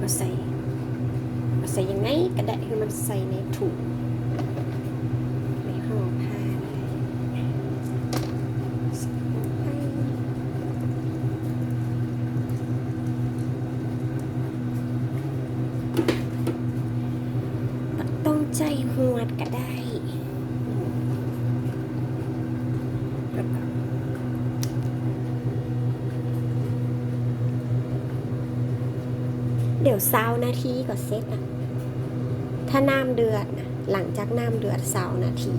มาใส่ มาใส่ยังไงก็ได้คือมันใส่ในถุงในห่อผ้าเลยใส่ลงไปบ่ต้องใจหวดก็ได้อืมแล้วก็ เดี๋ยวซานาทีก็เซ็ตอะ ถ้าน้ำเดือดนะหลังจากน้ำเดือดซานาที